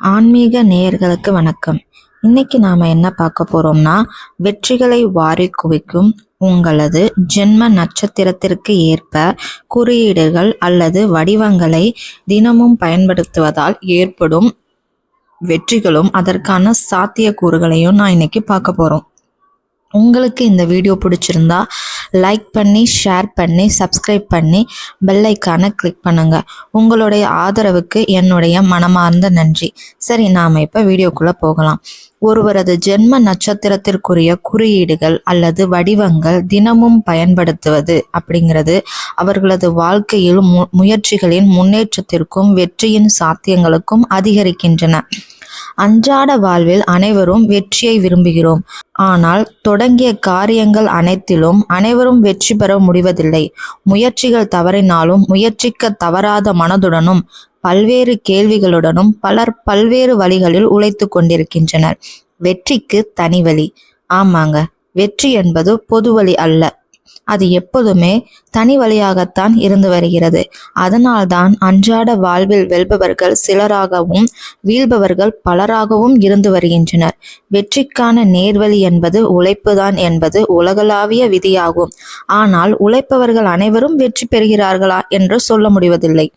ஆன்மீக நேயர்களுக்கு வணக்கம். இன்னைக்கு நாம என்ன பார்க்க போறோம்னா வெற்றிகளை வாரி குவிக்கும் உங்களது ஜென்ம நட்சத்திரத்திற்கு ஏற்ப குறியீடுகள் அல்லது வடிவங்களை தினமும் பயன்படுத்துவதால் ஏற்படும் வெற்றிகளும் அதற்கான சாத்தியக்கூறுகளையும் நான் இன்னைக்கு பார்க்க போறோம். உங்களுக்கு இந்த வீடியோ பிடிச்சிருந்தா லைக் பண்ணி ஷேர் பண்ணி சப்ஸ்கிரைப் பண்ணி பெல்லைக்கானை கிளிக் பண்ணுங்க. உங்களுடைய ஆதரவுக்கு என்னுடைய மனமார்ந்த நன்றி. சரி நாம இப்ப வீடியோக்குள்ள போகலாம். ஒருவரது ஜென்ம நட்சத்திரத்திற்குரிய குறியீடுகள் அல்லது வடிவங்கள் தினமும் பயன்படுத்துவது அப்படிங்கிறது அவர்களது வாழ்க்கையில் மு முயற்சிகளின் முன்னேற்றத்திற்கும் வெற்றியின் சாத்தியங்களுக்கும் அதிகரிக்கின்றன. அன்றாட வாழ்வில் அனைவரும் வெற்றியை விரும்புகிறோம். ஆனால் தொடங்கிய காரியங்கள் அனைத்திலும் அனைவரும் வெற்றி பெற முடிவதில்லை. முயற்சிகள் தவறினாலும் முயற்சிக்க தவறாத மனதுடனும் பல்வேறு கேள்விகளுடனும் பலர் பல்வேறு வழிகளில் உழைத்து கொண்டிருக்கின்றனர். வெற்றிக்கு தனி வழி. ஆமாங்க வெற்றி என்பது பொது வழி அல்ல. அது எப்போதுமே தனி வழியாகத்தான் இருந்து வருகிறது. அதனால்தான் அன்றாட வாழ்வில் வெல்பவர்கள் சிலராகவும் வீழ்பவர்கள் பலராகவும் இருந்து வருகின்றனர். வெற்றிக்கான நேர்வழி என்பது உழைப்புதான் என்பது உலகளாவிய விதியாகும். ஆனால் உழைப்பவர்கள் அனைவரும் வெற்றி பெறுகிறார்களா என்று சொல்ல முடிவதில்லை.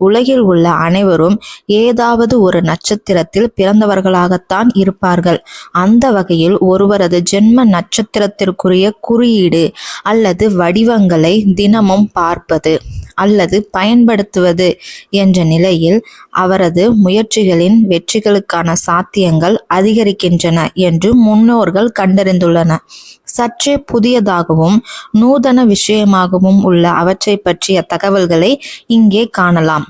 உலகில் உள்ள அனைவரும் ஏதாவது ஒரு நட்சத்திரத்தில் பிறந்தவர்களாகத்தான் இருப்பார்கள். அந்த வகையில் ஒருவரது ஜென்ம நட்சத்திரத்திற்குரிய குறியீடு அல்லது வடிவங்களை தினமும் பார்ப்பது அல்லது பயன்படுத்துவது என்ற நிலையில் அவரது முயற்சிகளின் வெற்றிகளுக்கான சாத்தியங்கள் அதிகரிக்கின்றன என்று முன்னோர்கள் கண்டறிந்துள்ளனர் சற்றே புதியதாகவும் நூதன விஷயமாகவும் உள்ள அவற்றை பற்றிய தகவல்களை இங்கே காணலாம்.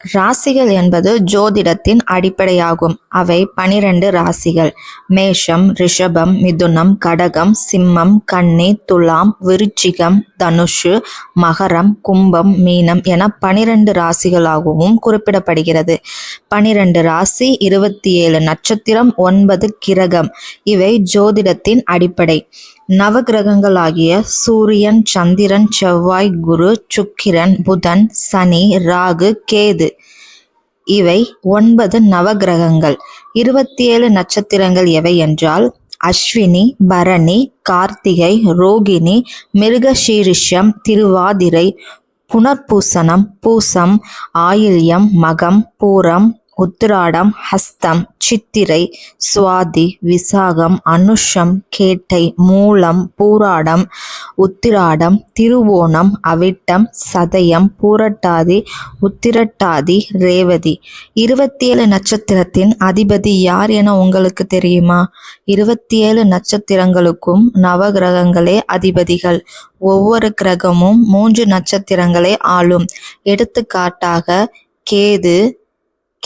ராசிகள் என்பது ஜோதிடத்தின் அடிப்படையாகும். அவை பனிரெண்டு ராசிகள். மேஷம் ரிஷபம் மிதுனம் கடகம் சிம்மம் கன்னி துலாம் விருச்சிகம் தனுஷு மகரம் கும்பம் மீனம் என பனிரெண்டு ராசிகளாகவும் குறிப்பிடப்படுகிறது. பனிரெண்டு ராசி இருபத்தி ஏழு நட்சத்திரம் ஒன்பது கிரகம். இவை ஜோதிடத்தின் அடிப்படை. நவகிரகங்களாகிய சூரியன் சந்திரன் செவ்வாய் குரு சுக்கிரன் புதன் சனி ராகு கேது. இவை ஒன்பது நவகிரகங்கள். இருபத்தி ஏழு நட்சத்திரங்கள் எவை என்றால் அஸ்வினி பரணி கார்த்திகை ரோகிணி மிருகசீரிஷம் திருவாதிரை புனர்பூசணம் பூசம் ஆயில்யம் மகம் பூரம் உத்திராடம் ஹஸ்தம் சித்திரை சுவாதி விசாகம் அனுஷம் கேட்டை மூலம் பூராடம் உத்திராடம் திருவோணம் அவிட்டம் சதயம் பூரட்டாதி உத்திரட்டாதி ரேவதி. இருபத்தி ஏழு நட்சத்திரத்தின் அதிபதி யார் என உங்களுக்கு தெரியுமா? இருபத்தி ஏழு நட்சத்திரங்களுக்கும் நவகிரகங்களே அதிபதிகள். ஒவ்வொரு கிரகமும் மூன்று நட்சத்திரங்களை ஆளும். எடுத்துக்காட்டாக கேது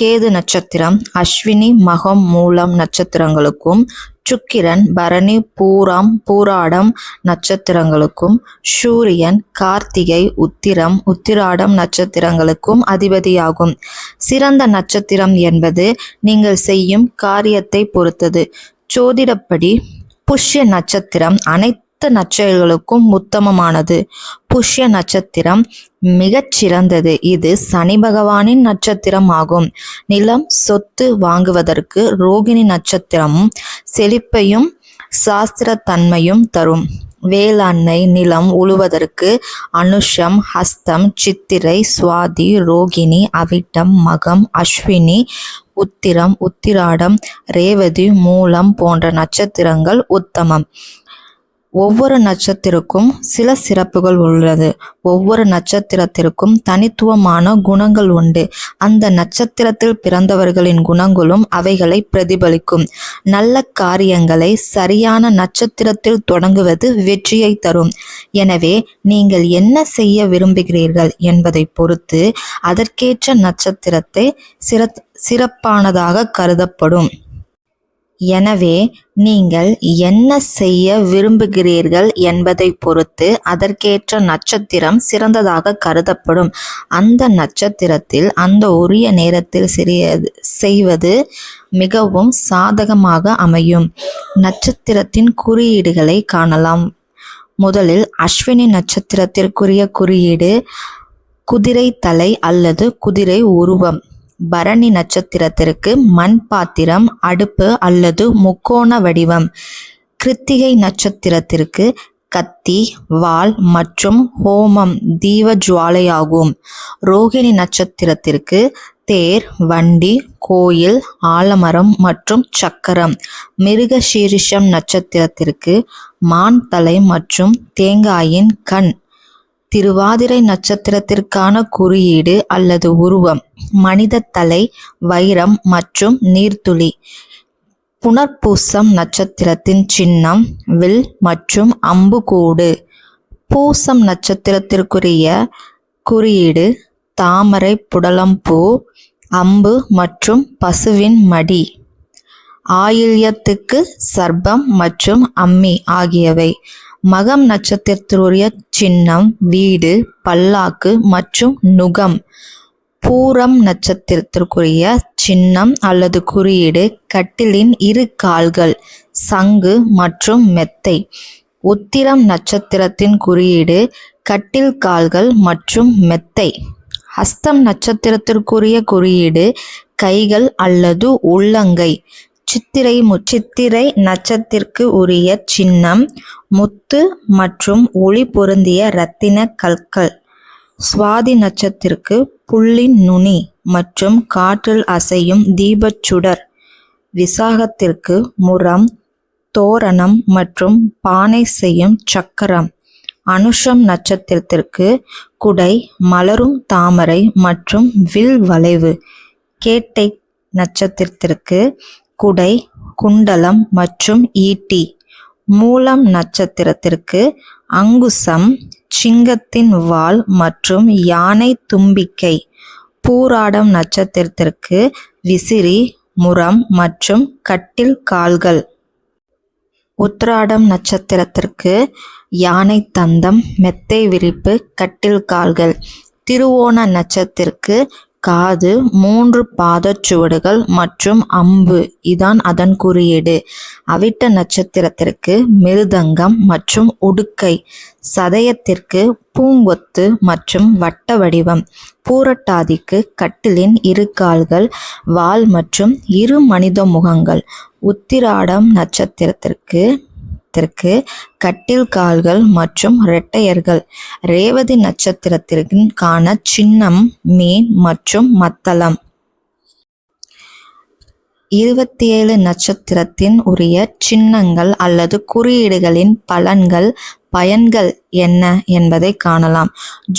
கேது நட்சத்திரம் அஸ்வினி மகம் மூலம் நட்சத்திரங்களுக்கும் சுக்கிரன் பரணி பூராம் பூராடம் நட்சத்திரங்களுக்கும் சூரியன் கார்த்திகை உத்திரம் உத்திராடம் நட்சத்திரங்களுக்கும் அதிபதியாகும். சிறந்த நட்சத்திரம் என்பது நீங்கள் செய்யும் காரியத்தை பொறுத்தது. ஜோதிடப்படி புஷ்ய நட்சத்திரம் அனைத்து நற்செயல்களுக்கும் உத்தமமானது. புஷ்ய நட்சத்திரம் மிகச் சிறந்தது. இது சனி பகவானின் நட்சத்திரம் ஆகும் நிலம் சொத்து வாங்குவதற்கு ரோகிணி நட்சத்திரமும் செழிப்பையும் சாஸ்திரத்தன்மையும் தரும். வேளாண்மை நிலம் உழுவதற்கு அனுஷம் ஹஸ்தம் சித்திரை சுவாதி ரோகிணி அவிட்டம் மகம் அஸ்வினி உத்திரம் உத்திராடம் ரேவதி மூலம் போன்ற நட்சத்திரங்கள் உத்தமம். ஒவ்வொரு நட்சத்திரக்கும் சில சிறப்புகள் உள்ளது. ஒவ்வொரு நட்சத்திரத்திற்கும் தனித்துவமான குணங்கள் உண்டு. அந்த நட்சத்திரத்தில் பிறந்தவர்களின் குணங்களும் அவைகளை பிரதிபலிக்கும். நல்ல காரியங்களை சரியான நட்சத்திரத்தில் தொடங்குவது வெற்றியை தரும். எனவே நீங்கள் என்ன செய்ய விரும்புகிறீர்கள் என்பதை பொறுத்து அதற்கேற்ற நட்சத்திரத்தை சிற சிறப்பானதாக கருதப்படும். எனவே நீங்கள் என்ன செய்ய விரும்புகிறீர்கள் என்பதை பொறுத்து அதற்கேற்ற நட்சத்திரம் சிறந்ததாக கருதப்படும். அந்த நட்சத்திரத்தில் அந்த உரிய நேரத்தில் சிறியது செய்வது மிகவும் சாதகமாக அமையும். நட்சத்திரத்தின் குறியீடுகளை காணலாம். முதலில் அஸ்வினி நட்சத்திரத்திற்குரிய குறியீடு குதிரை தலை அல்லது குதிரை உருவம். பரணி நட்சத்திரத்திற்கு மண் பாத்திரம் அடுப்பு அல்லது முக்கோண வடிவம். கிருத்திகை நட்சத்திரத்திற்கு கத்தி வாள் மற்றும் ஹோமம் தீப ஜுவாலையாகும். ரோகிணி நட்சத்திரத்திற்கு தேர் வண்டி கோயில் ஆலமரம் மற்றும் சக்கரம். மிருகசீரிஷம் நட்சத்திரத்திற்கு மான் தலை மற்றும் தேங்காயின் கண். திருவாதிரை நட்சத்திரத்திற்கான குறியீடு அல்லது உருவம் மனித தலை வைரம் மற்றும் நீர்த்துளி. புனர்பூசம் நட்சத்திரத்தின் சின்னம் வில் மற்றும் அம்புகூடு. பூசம் நட்சத்திரத்திற்குரிய குறியீடு தாமரை புடலம்பூ அம்பு மற்றும் பசுவின் மடி. ஆயில்யத்துக்கு சர்பம் மற்றும் அம்மி ஆகியவை. மகம் நட்சத்திரத்திற்குரிய சின்னம் வீடு பல்லாக்கு மற்றும் நுகம். பூரம் நட்சத்திரத்திற்குரிய சின்னம் அல்லது குறியீடு கட்டிலின் இரு கால்கள் சங்கு மற்றும் மெத்தை. உத்திரம் நட்சத்திரத்தின் குறியீடு கட்டில் கால்கள் மற்றும் மெத்தை. ஹஸ்தம் நட்சத்திரத்திற்குரிய குறியீடு கைகள் அல்லது உள்ளங்கை. சித்திரை முச்சித்திரை நட்சத்திற்கு உரிய சின்னம் முத்து மற்றும் ஒளி பொருந்திய இரத்தின கற்கள். சுவாதி நட்சத்திற்கு புள்ளின் நுனி மற்றும் காற்றில் அசையும் தீபச் சுடர். விசாகத்திற்கு முரம் தோரணம் மற்றும் பானை செய்யும் சக்கரம். அனுஷம் நட்சத்திரத்திற்கு குடை மலரும் தாமரை மற்றும் வில் வளைவு. கேட்டை நட்சத்திரத்திற்கு குடை குண்டலம் மற்றும் ஈட்டி. மூலம் நட்சத்திரத்திற்கு அங்குசம் சிங்கத்தின் வால் மற்றும் யானை தும்பிக்கை. பூராடம் நட்சத்திரத்திற்கு விசிறி முரம் மற்றும் கட்டில் கால்கள். உத்ராடம் நட்சத்திரத்திற்கு யானை தந்தம் மெத்தை விரிப்பு கட்டில் கால்கள். திருவோண நட்சத்திற்கு காது மூன்று பாதச்சுவடுகள் மற்றும் அம்பு. இதான் அதன் குறியீடு. அவிட்ட நட்சத்திரத்திற்கு மிருதங்கம் மற்றும் உடுக்கை. சதயத்திற்கு பூங்கொத்து மற்றும் வட்ட வடிவம். பூரட்டாதிக்கு கட்டிலின் இரு கால்கள் வால் மற்றும் இரு மனித முகங்கள். உத்திராடம் நட்சத்திரத்திற்கு நட்சத்திரத்திற்கு கட்டில் கால்கள் மற்றும் இரட்டையர்கள். ரேவதி நட்சத்திரத்திற்கான சின்னம் மீன் மற்றும் மத்தளம். இருபத்தி ஏழு நட்சத்திரத்தின் உரிய சின்னங்கள் அல்லது குறியீடுகளின் பலன்கள் பயன்கள் என்ன என்பதை காணலாம்.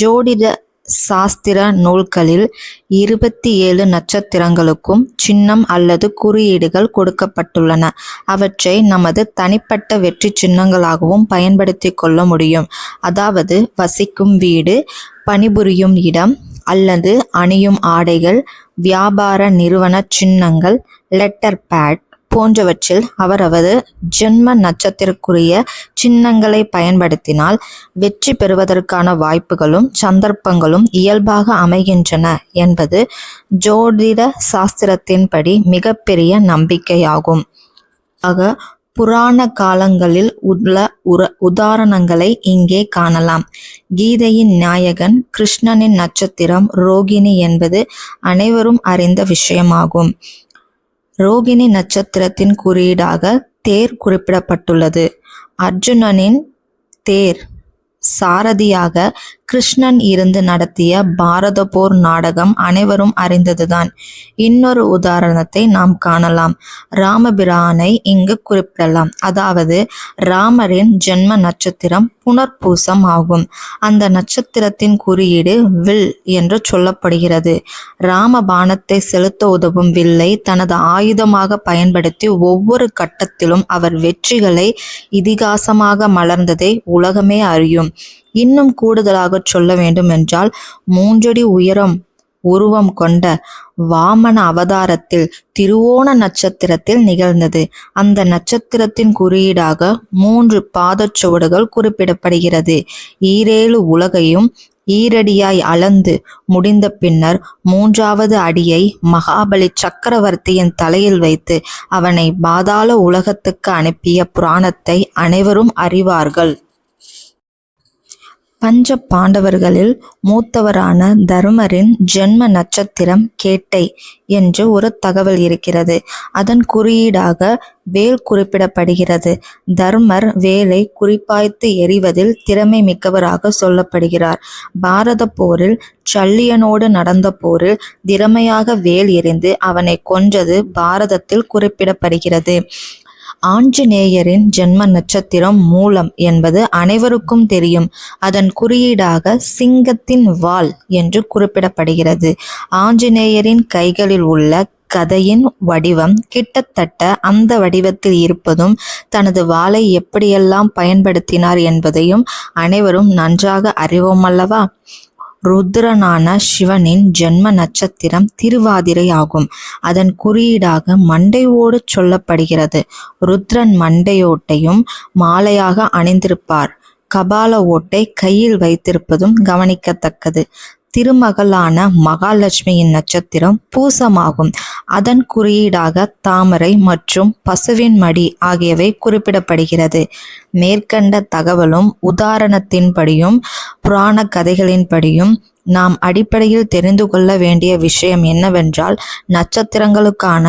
ஜோதிட சாஸ்திர நூல்களில் இருபத்தி ஏழு நட்சத்திரங்களுக்கும் சின்னம் அல்லது குறியீடுகள் கொடுக்கப்பட்டுள்ளன. அவற்றை நமது தனிப்பட்ட வெற்றி சின்னங்களாகவும் பயன்படுத்தி கொள்ள முடியும். அதாவது வசிக்கும் வீடு பணிபுரியும் இடம் அல்லது அணியும் ஆடைகள் வியாபார நிறுவன சின்னங்கள் லெட்டர் பேட் போன்றவற்றில் அவரவது ஜென்ம நட்சத்திரக்குரிய சின்னங்களை பயன்படுத்தினால் வெற்றி பெறுவதற்கான வாய்ப்புகளும் சந்தர்ப்பங்களும் இயல்பாக அமைகின்றன என்பது ஜோதிட சாஸ்திரத்தின்படி மிகப்பெரிய நம்பிக்கையாகும். ஆக புராண காலங்களில் உள்ள உர உதாரணங்களை இங்கே காணலாம். கீதையின் நாயகன் கிருஷ்ணனின் நட்சத்திரம் ரோகிணி என்பது அனைவரும் அறிந்த விஷயமாகும். ரோகிணி நட்சத்திரத்தின் குறியீடாக தேர் குறிப்பிடப்பட்டுள்ளது. அர்ஜுனனின் தேர். சாரதியாக கிருஷ்ணன் இருந்து நடத்திய பாரத போர் நாடகம் அனைவரும் அறிந்ததுதான். இன்னொரு உதாரணத்தை நாம் காணலாம். ராமபிரானை இங்கு குறிப்பிடலாம். அதாவது ராமரின் ஜென்ம நட்சத்திரம் புனர்பூசம் ஆகும். அந்த நட்சத்திரத்தின் குறியீடு வில் என்று சொல்லப்படுகிறது. ராம பானத்தை செலுத்த உதவும் வில்லை தனது ஆயுதமாக பயன்படுத்தி ஒவ்வொரு கட்டத்திலும் அவர் வெற்றிகளை இதிகாசமாக மலர்ந்ததை உலகமே அறியும். இன்னும் கூடுதலாக சொல்ல வேண்டும் என்றால் மூன்றடி உயரம் உருவம் கொண்ட வாமன அவதாரத்தில் திருவோண நட்சத்திரத்தில் நிகழ்ந்தது. அந்த நட்சத்திரத்தின் குறியீடாக மூன்று பாதச்சுவடுகள் குறிப்பிடப்படுகிறது. ஈரேழு உலகையும் ஈரடியாய் அளந்து முடிந்த பின்னர் மூன்றாவது அடியை மகாபலி சக்கரவர்த்தியின் தலையில் வைத்து அவனை பாதாள உலகத்துக்கு அனுப்பிய புராணத்தை அனைவரும் அறிவார்கள். பஞ்ச பாண்டவர்களில் மூத்தவரான தருமரின் ஜென்ம நட்சத்திரம் கேட்டை என்று ஒரு தகவல் இருக்கிறது. அதன் குறியீடாக வேல் குறிப்பிடப்படுகிறது. தர்மர் வேலை குறிப்பாய்த்து எறிவதில் திறமை மிக்கவராக சொல்லப்படுகிறார். பாரத போரில் சல்லியனோடு நடந்த போரில் திறமையாக வேல் எறிந்து அவனை கொன்றது பாரதத்தில் குறிப்பிடப்படுகிறது. ஆஞ்சநேயரின் ஜென்ம நட்சத்திரம் மூலம் என்பது அனைவருக்கும் தெரியும். அதன் குறியீடாக சிங்கத்தின் வால் என்று குறிப்பிடப்படுகிறது. ஆஞ்சநேயரின் கைகளில் உள்ள கதையின் வடிவம் கிட்டத்தட்ட அந்த வடிவத்தில் இருப்பதும் தனது வாளை எப்படியெல்லாம் பயன்படுத்தினார் என்பதையும் அனைவரும் நன்றாக அறிவோமல்லவா? ருத்ரனான சிவனின் ஜென்ம நட்சத்திரம் திருவாதிரை ஆகும். அதன் குறியீடாக மண்டையோடு சொல்லப்படுகிறது. ருத்ரன் மண்டையோட்டையும் மாலையாக அணிந்திருப்பார். கபால ஓட்டை கையில் வைத்திருப்பதும் கவனிக்கத்தக்கது. திருமகளான மகாலட்சுமியின் நட்சத்திரம் பூசமாகும். அதன் குறியீடாக தாமரை மற்றும் பசுவின் மடி ஆகியவை குறிப்பிடப்படுகிறது. மேற்கண்ட தகவலும் உதாரணத்தின்படியும் புராண கதைகளின்படியும் நாம் அடிப்படையில் தெரிந்து கொள்ள வேண்டிய விஷயம் என்னவென்றால் நட்சத்திரங்களுக்கான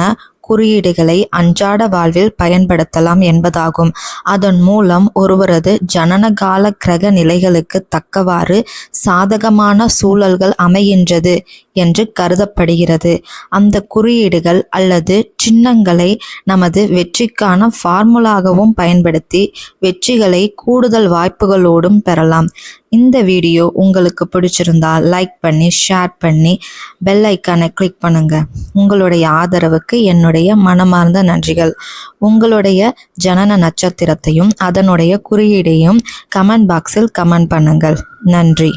குறியீடுகளை அன்றாட வாழ்வில் பயன்படுத்தலாம் என்பதாகும். அதன் மூலம் ஒருவரது ஜனனகால கிரக நிலைகளுக்கு தக்கவாறு சாதகமான சூழல்கள் அமைகின்றது என்று கருதப்படுகிறது. அந்த குறியீடுகள் அல்லது சின்னங்களை நமது வெற்றிக்கான ஃபார்முலாகவும் பயன்படுத்தி வெற்றிகளை கூடுதல் வாய்ப்புகளோடும் பெறலாம். இந்த வீடியோ உங்களுக்கு பிடிச்சிருந்தா லைக் பண்ணி ஷேர் பண்ணி பெல் ஐக்கானை கிளிக் பண்ணுங்க. உங்களுடைய ஆதரவுக்கு என்னுடைய மனமார்ந்த நன்றிகள். உங்களுடைய ஜனன நட்சத்திரத்தையும் அதனுடைய குறியீடையும் கமெண்ட் பாக்ஸில் கமெண்ட் பண்ணுங்கள். நன்றி.